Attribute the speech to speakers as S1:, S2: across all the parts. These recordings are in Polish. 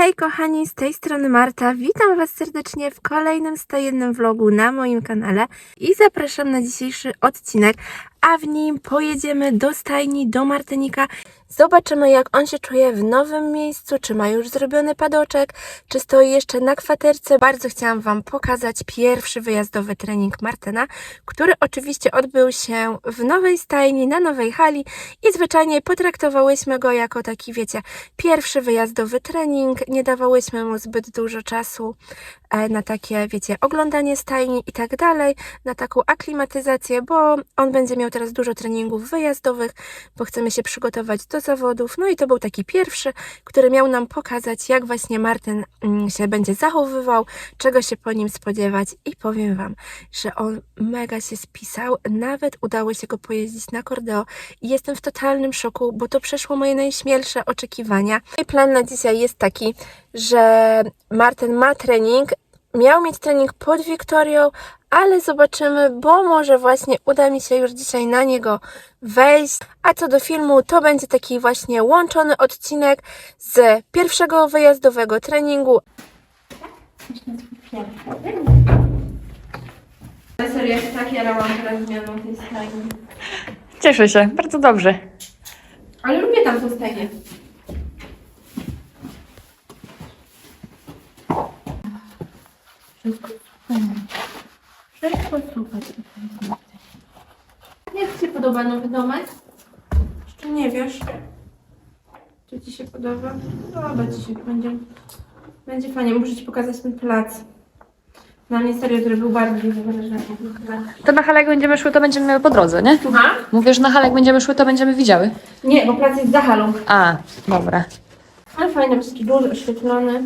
S1: Hej kochani, z tej strony Marta. Witam Was serdecznie w kolejnym 101 vlogu na moim kanale i zapraszam na dzisiejszy odcinek, a w nim pojedziemy do stajni, do Martynika. Zobaczymy jak on się czuje w nowym miejscu, czy ma już zrobiony padoczek, czy stoi jeszcze na kwaterce. Bardzo chciałam Wam pokazać pierwszy wyjazdowy trening Martyna, który oczywiście odbył się w nowej stajni, na nowej hali i zwyczajnie potraktowałyśmy go jako taki, wiecie, pierwszy wyjazdowy trening. Nie dawałyśmy mu zbyt dużo czasu e, na takie, wiecie, oglądanie stajni i tak dalej, na taką aklimatyzację, bo on będzie miał teraz dużo treningów wyjazdowych, bo chcemy się przygotować do zawodów. No i to był taki pierwszy, który miał nam pokazać, jak właśnie Martin mm, się będzie zachowywał, czego się po nim spodziewać i powiem Wam, że on mega się spisał, nawet udało się go pojeździć na kordeo i jestem w totalnym szoku, bo to przeszło moje najśmielsze oczekiwania. Mój plan na dzisiaj jest taki, że Martin ma trening, miał mieć trening pod Wiktorią, ale zobaczymy, bo może właśnie uda mi się już dzisiaj na niego wejść. A co do filmu, to będzie taki właśnie łączony odcinek z pierwszego wyjazdowego treningu. Serio, ja się tak jarałam teraz zmianą tej stajni.
S2: Cieszę się, bardzo dobrze.
S1: Ale lubię tam tą stajnię. Wszystko Wszystko super. Jak Ci się podoba nowy domek? Jeszcze nie wiesz. Czy Ci się podoba? Podoba Ci się, będzie, będzie fajnie. Muszę Ci pokazać ten plac. Na mnie serio zrobił bardzo duże wrażenie.
S2: To na halę jak będziemy szły, to będziemy miały po drodze, nie?
S1: Słucham?
S2: Mówię, że na halę jak będziemy szły, to będziemy widziały.
S1: Nie, bo plac jest za halą.
S2: A, dobra.
S1: Ale fajny, jest taki duży, oświetlony.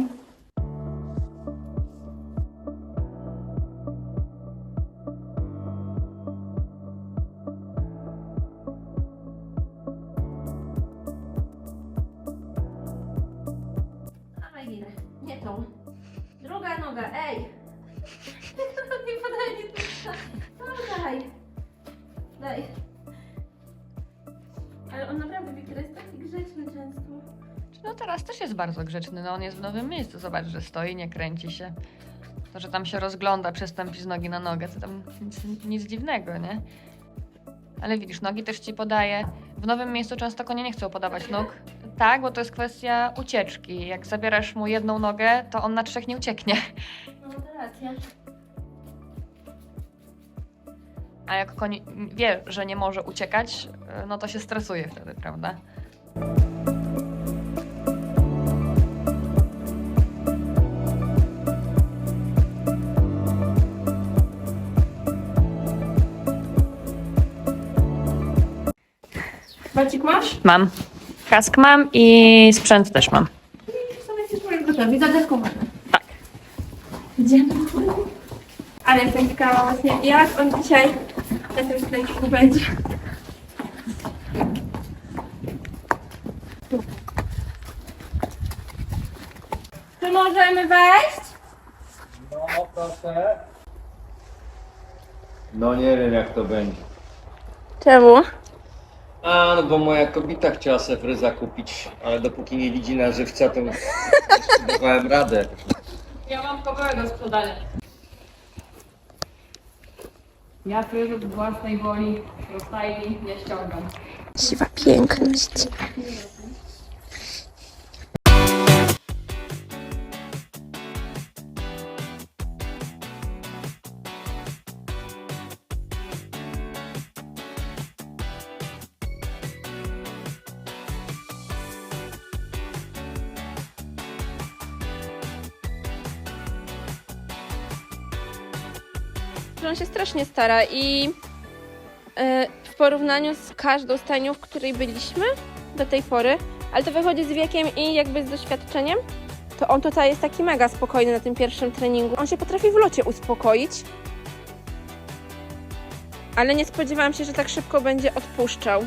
S2: Teraz też jest bardzo grzeczny, no on jest w nowym miejscu, zobacz, że stoi, nie kręci się. To, że tam się rozgląda, przestąpi z nogi na nogę, to tam nic, nic dziwnego, nie? Ale widzisz, nogi też ci podaje. W nowym miejscu często konie nie chcą podawać nóg. Tak, bo to jest kwestia ucieczki. Jak zabierasz mu jedną nogę, to on na trzech nie ucieknie.
S1: No, to racja.
S2: A jak koń wie, że nie może uciekać, no to się stresuje wtedy, prawda?
S1: Bacik masz?
S2: Mam. Kask mam i sprzęt też mam.
S1: W sumie jesteś już gotowi, zadeskowane.
S2: Tak.
S1: Idziemy. Ale jestem ciekawa właśnie, jak on dzisiaj na tym skręciku będzie. Czy możemy wejść?
S3: No proszę. No nie wiem jak to będzie.
S1: Czemu?
S3: A, no bo moja kobieta chciała sobie fryza kupić, ale dopóki nie widzi na żywca, to nie dawałem radę.
S2: Ja mam kawałek do sprzedania. Ja fryzur z własnej woli do stajni nie ściągam.
S1: Siwa piękność. On się strasznie stara i e, w porównaniu z każdą stajnią, w której byliśmy do tej pory, ale to wychodzi z wiekiem i jakby z doświadczeniem, to on tutaj jest taki mega spokojny na tym pierwszym treningu. On się potrafi w locie uspokoić, ale nie spodziewałam się, że tak szybko będzie odpuszczał.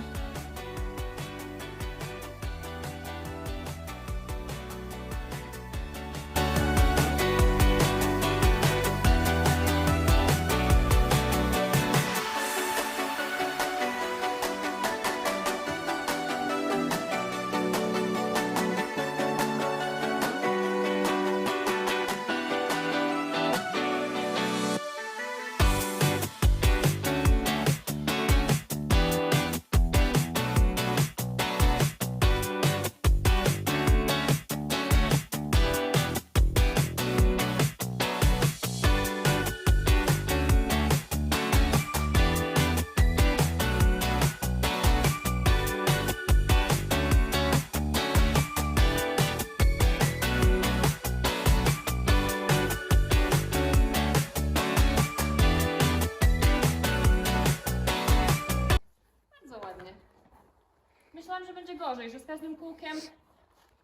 S2: Gorzej, że z każdym kółkiem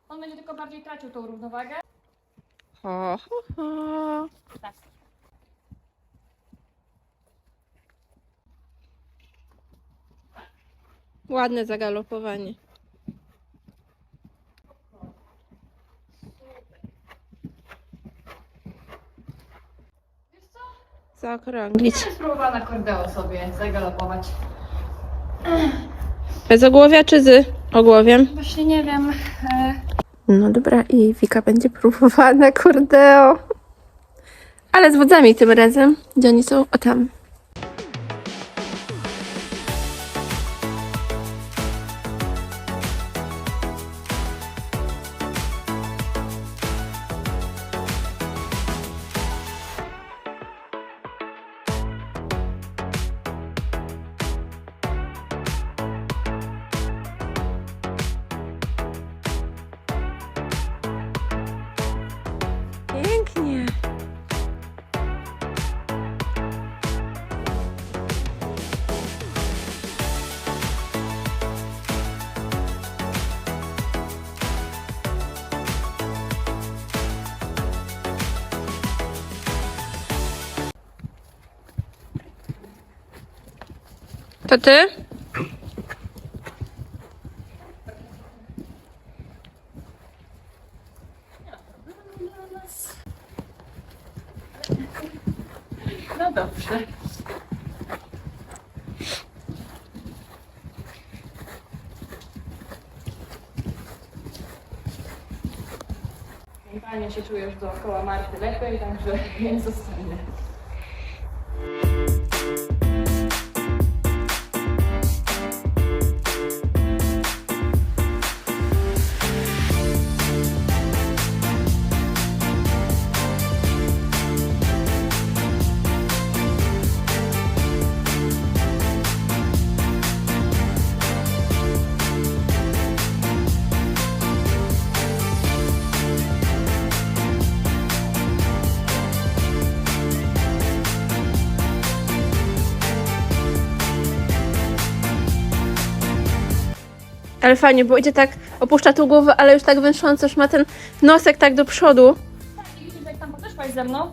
S2: on będzie tylko bardziej tracił tą równowagę.
S1: Ho, ho, ho.
S2: Tak.
S1: Ładne zagalopowanie. Zaokrąglić.
S2: Ja spróbowała na kordeo sobie zagalopować.
S1: Bez ogłowia czy z ogłowiem?
S2: Właśnie nie wiem. E,
S1: No dobra, i Wika będzie próbowała na kordeo. Ale z wodzami tym razem. Gdzie oni są? O tam. To ty?
S2: no dobrze. Fajnie się czujesz dookoła Marty lepiej, także nie zostanie.
S1: Ale fajnie, bo idzie tak, opuszcza tu głowę, ale już tak węsząco, już ma ten nosek tak do przodu.
S2: Tak, i widzisz, jak tam podeszłaś ze mną,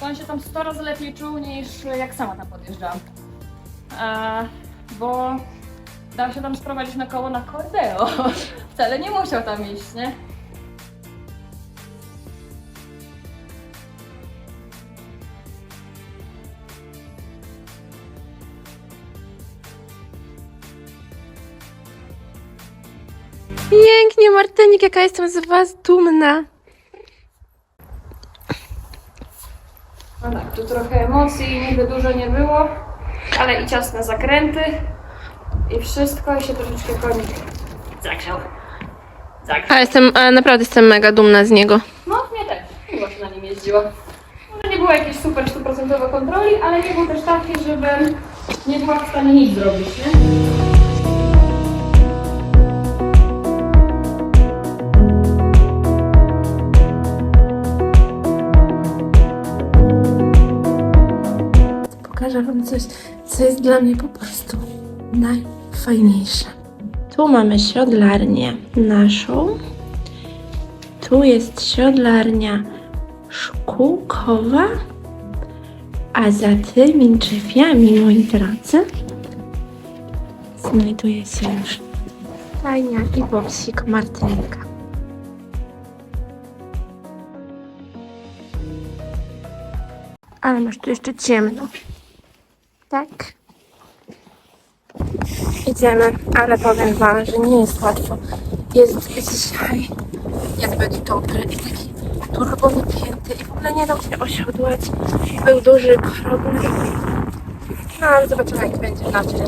S2: to on się tam 100 razy lepiej czuł niż jak sama tam podjeżdżałam. E, bo dał się tam sprowadzić na koło na kordeo. Wcale nie musiał tam iść, nie?
S1: Pięknie, Martynik, jaka jestem z was dumna.
S2: No tak, tu trochę emocji, niby dużo nie było, ale i ciasne zakręty i wszystko i się troszeczkę konik zagrzał. Zagrzał.
S1: A jestem, a naprawdę jestem mega dumna z niego.
S2: No, mnie też. Miło się na nim jeździło. Może nie było jakiejś super stuprocentowej kontroli, ale nie był też taki, żebym nie była w stanie nic zrobić, nie?
S1: Pokażę coś, co jest dla mnie po prostu najfajniejsze. Tu mamy siodlarnię naszą. Tu jest siodlarnia szkółkowa. A za tymi drzwiami, moi drodzy, znajduje się już stajnia i bobsik Martynka. Ale masz tu jeszcze ciemno. Tak. Idziemy, ale powiem wam, że nie jest łatwo. Jest dzisiaj niezbyt dobry i taki turbo wypięty i w ogóle nie dał się osiodłać. Był duży problem. No ale zobaczymy jak będzie na dzień.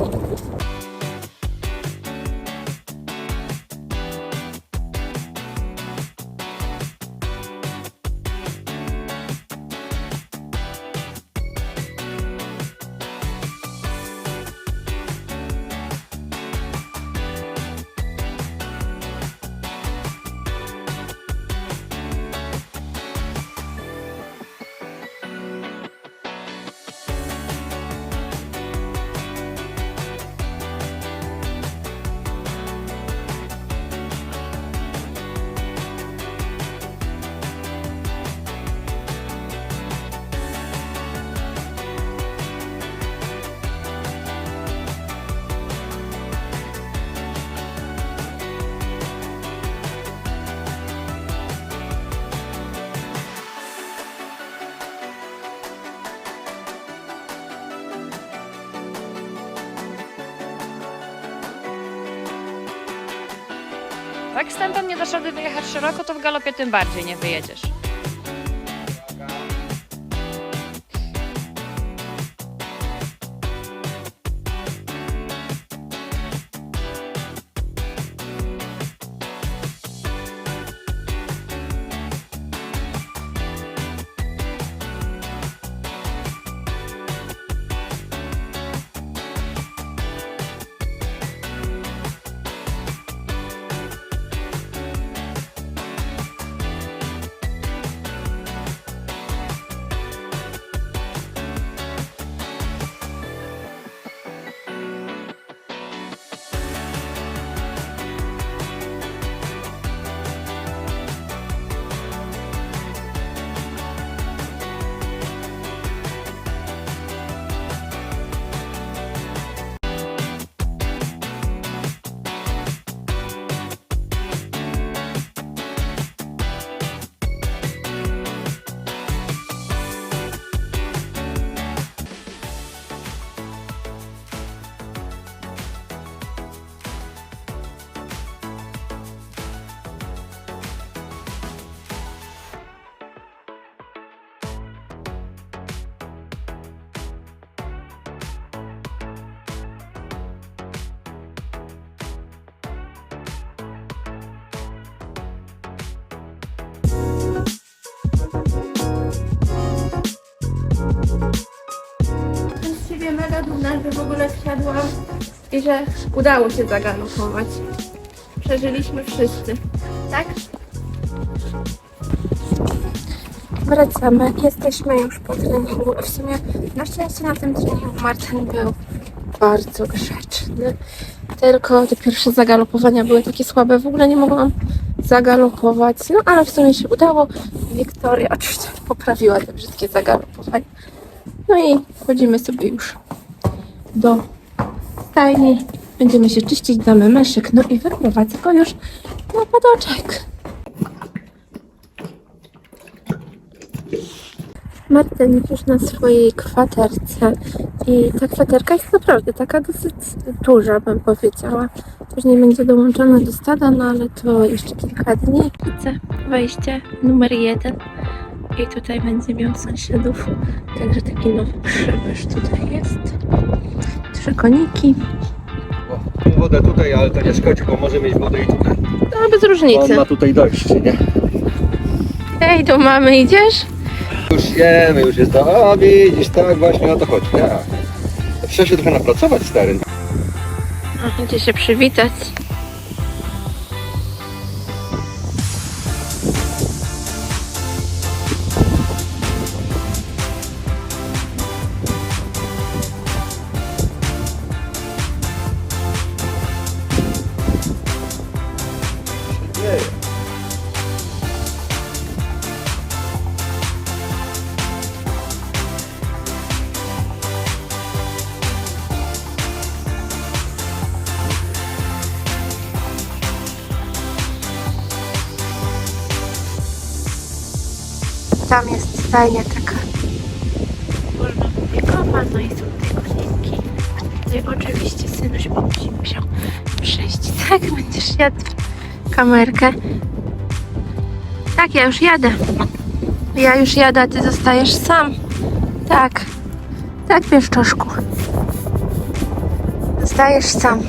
S2: Backstampem nie dasz rady wyjechać szeroko, to w galopie tym bardziej nie wyjedziesz.
S1: Siebie mega dumna, że w ogóle wsiadłam i że udało się zagalopować. Przeżyliśmy wszyscy, tak? Wracamy, jesteśmy już po treningu. W sumie na szczęście na tym treningu Martin był bardzo grzeczny. Tylko te pierwsze zagalopowania były takie słabe, w ogóle nie mogłam zagalopować. No ale w sumie się udało. Wiktoria oczywiście poprawiła te wszystkie zagalopowania. No i wchodzimy sobie już do stajni. Będziemy się czyścić, damy meszyk, no i wyprowadzę go już na padoczek. Martin już na swojej kwaterce i ta kwaterka jest naprawdę taka dosyć duża, bym powiedziała. Później będzie dołączona do stada, no ale to jeszcze kilka dni. Widzę wejście numer jeden i tutaj będzie miał sąsiadów. Także taki nowy przybysz tutaj jest. Trzy koniki.
S3: Wodę tutaj, ale to nie szkodzi, bo może mieć wodę i tutaj.
S1: No bez
S3: On
S1: różnicy.
S3: ma tutaj dojść, nie?
S1: Hej, do mamy idziesz?
S3: Już jemy, już jest to. O, widzisz, tak właśnie o to chodzi. Ja. Trzeba się trochę napracować, stary.
S1: Idzie się przywitać. Stajnia taka wolnowiekowa, no i są te koniki, gdzie oczywiście synuś musi musiał przyjść. Tak, będziesz jadł kamerkę. Tak, ja już jadę. Ja już jadę, a ty zostajesz sam. Tak. Tak, pieszczoszku. Zostajesz sam.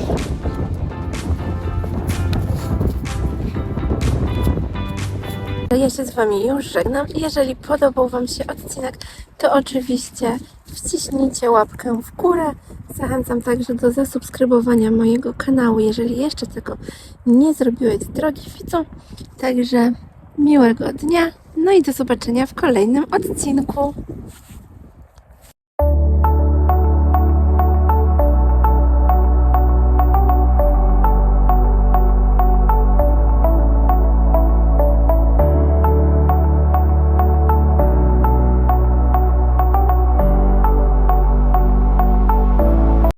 S1: Ja się z Wami już żegnam. Jeżeli podobał Wam się odcinek, to oczywiście wciśnijcie łapkę w górę. Zachęcam także do zasubskrybowania mojego kanału, jeżeli jeszcze tego nie zrobiłeś, drogi widzu. Także miłego dnia, no i do zobaczenia w kolejnym odcinku.